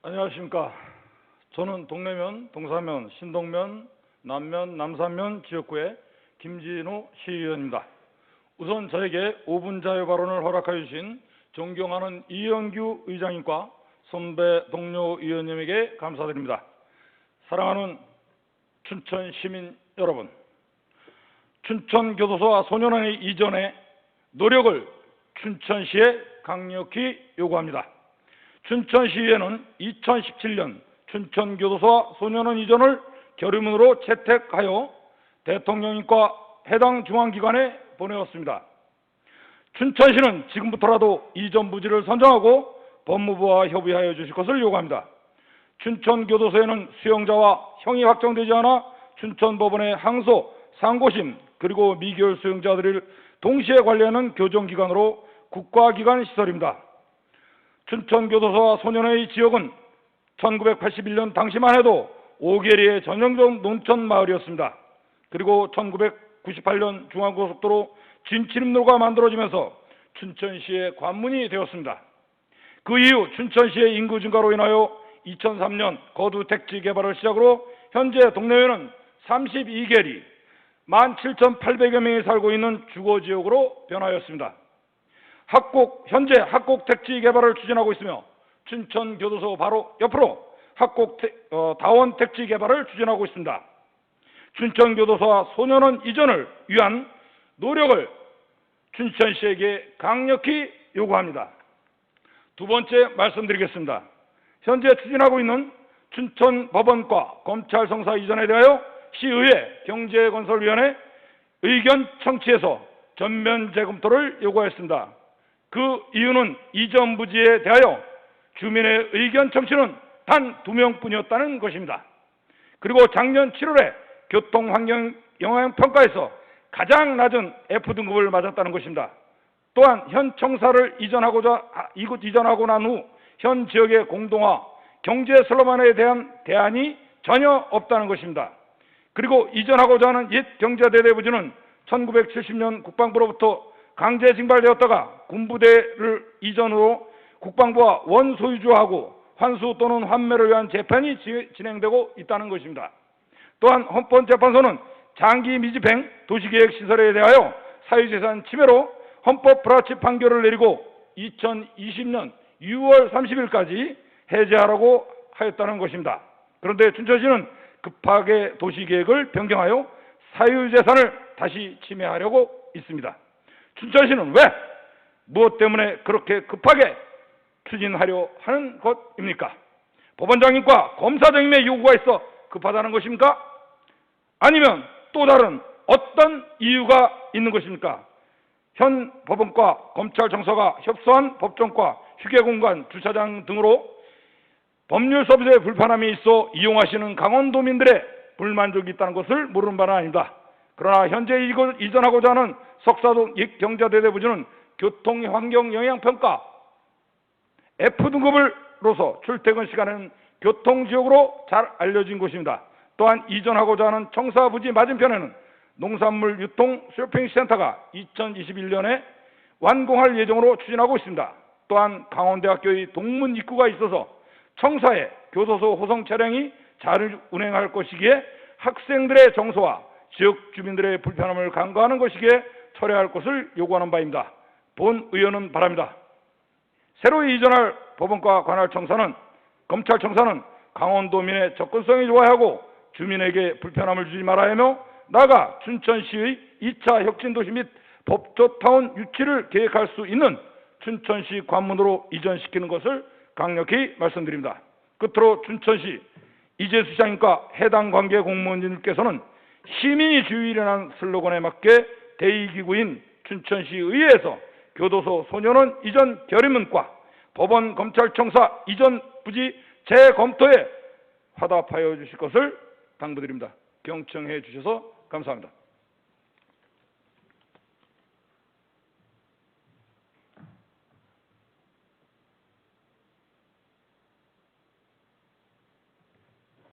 안녕하십니까. 저는 동래면, 동사면, 신동면, 남면, 남산면 지역구의 김진우 시의원입니다. 우선 저에게 5분 자유 발언을 허락해 주신 존경하는 이영규 의장님과 선배 동료 의원님에게 감사드립니다. 사랑하는 춘천 시민 여러분, 춘천교도소와 소년원의 이전에 노력을 춘천시에 강력히 요구합니다. 춘천시의회는 2017년 춘천교도소와 소년원 이전을 결의문으로 채택하여 대통령님과 해당 중앙기관에 보내었습니다. 춘천시는 지금부터라도 이전 부지를 선정하고 법무부와 협의하여 주실 것을 요구합니다. 춘천교도소에는 수용자와 형이 확정되지 않아 춘천법원의 항소, 상고심 그리고 미결 수용자들을 동시에 관리하는 교정기관으로 국가기관 시설입니다. 춘천교도소와 소년의 지역은 1981년 당시만 해도 5개리의 전형적 농촌 마을이었습니다. 그리고 1998년 중앙고속도로 진치림로가 만들어지면서 춘천시의 관문이 되었습니다. 그 이후 춘천시의 인구 증가로 인하여 2003년 거두 택지 개발을 시작으로 현재 동네에는 32개리 17,800여 명이 살고 있는 주거 지역으로 변하였습니다. 학곡 현재 학곡 택지 개발을 추진하고 있으며 춘천 교도소 바로 옆으로 학곡 태- 어, 다원 택지 개발을 추진하고 있습니다. 춘천 교도소와 소년원 이전을 위한 노력을 춘천시에게 강력히 요구합니다. 두 번째 말씀드리겠습니다. 현재 추진하고 있는 춘천 법원과 검찰 성사 이전에 대하여 시의회 경제건설위원회 의견 청취에서 전면 재검토를 요구하였습니다. 그 이유는 이전 부지에 대하여 주민의 의견 청취는 단 두 명뿐이었다는 것입니다. 그리고 작년 7월에 교통환경 영향평가에서 가장 낮은 F등급을 맞았다는 것입니다. 또한 현 청사를 이전하고자 아, 이곳 이전하고 난 후 현 지역의 공동화, 경제 슬로만에 대한 대안이 전혀 없다는 것입니다. 그리고 이전하고자 하는 옛 경제대대부지는 1970년 국방부로부터 강제 징발되었다가 군부대를 이전으로 국방부와 원소유주하고 환수 또는 환매를 위한 재판이 지- 진행되고 있다는 것입니다. 또한 헌법재판소는 장기 미집행 도시계획 시설에 대하여 사유재산 침해로 헌법 불합치 판결을 내리고 2020년 6월 30일까지 해제하라고 하였다는 것입니다. 그런데 춘천시는 급하게 도시계획을 변경하여 사유재산을 다시 침해하려고 있습니다. 춘천시는 왜 무엇 때문에 그렇게 급하게 추진하려 하는 것입니까? 법원장님과 검사장님의 요구가 있어 급하다는 것입니까? 아니면 또 다른 어떤 이유가 있는 것입니까? 현 법원과 검찰 정서가 협소한 법정과 휴게 공간, 주차장 등으로 법률 서비스에 불편함이 있어 이용하시는 강원도민들의 불만족이 있다는 것을 모르는 바는 아닙니다. 그러나 현재 이곳 이전하고자 하는 석사동 경자대대부지는 교통 환경 영향 평가 F등급으로서 출퇴근 시간은 교통지역으로 잘 알려진 곳입니다. 또한 이전하고자 하는 청사부지 맞은편에는 농산물 유통 쇼핑센터가 2021년에 완공할 예정으로 추진하고 있습니다. 또한 강원대학교의 동문 입구가 있어서 청사에 교도소 호송 차량이 잘 운행할 것이기에 학생들의 정서와 지역 주민들의 불편함을 간과하는 것이기에 철회할 것을 요구하는 바입니다. 본 의원은 바랍니다. 새로 이전할 법원과 관할 청사는 검찰 청사는 강원도민의 접근성이 좋아야 하고 주민에게 불편함을 주지 말아야 하며 나아가 춘천시의 2차 혁신도시 및 법조타운 유치를 계획할 수 있는 춘천시 관문으로 이전시키는 것을 강력히 말씀드립니다. 끝으로 춘천시 이재수 시장님과 해당 관계 공무원님께서는 시민이 주의라는 슬로건에 맞게 대의기구인 춘천시 의회에서 교도소 소년원 이전 결의문과 법원 검찰청사 이전 부지 재검토에 화답하여 주실 것을 당부드립니다. 경청해 주셔서 감사합니다.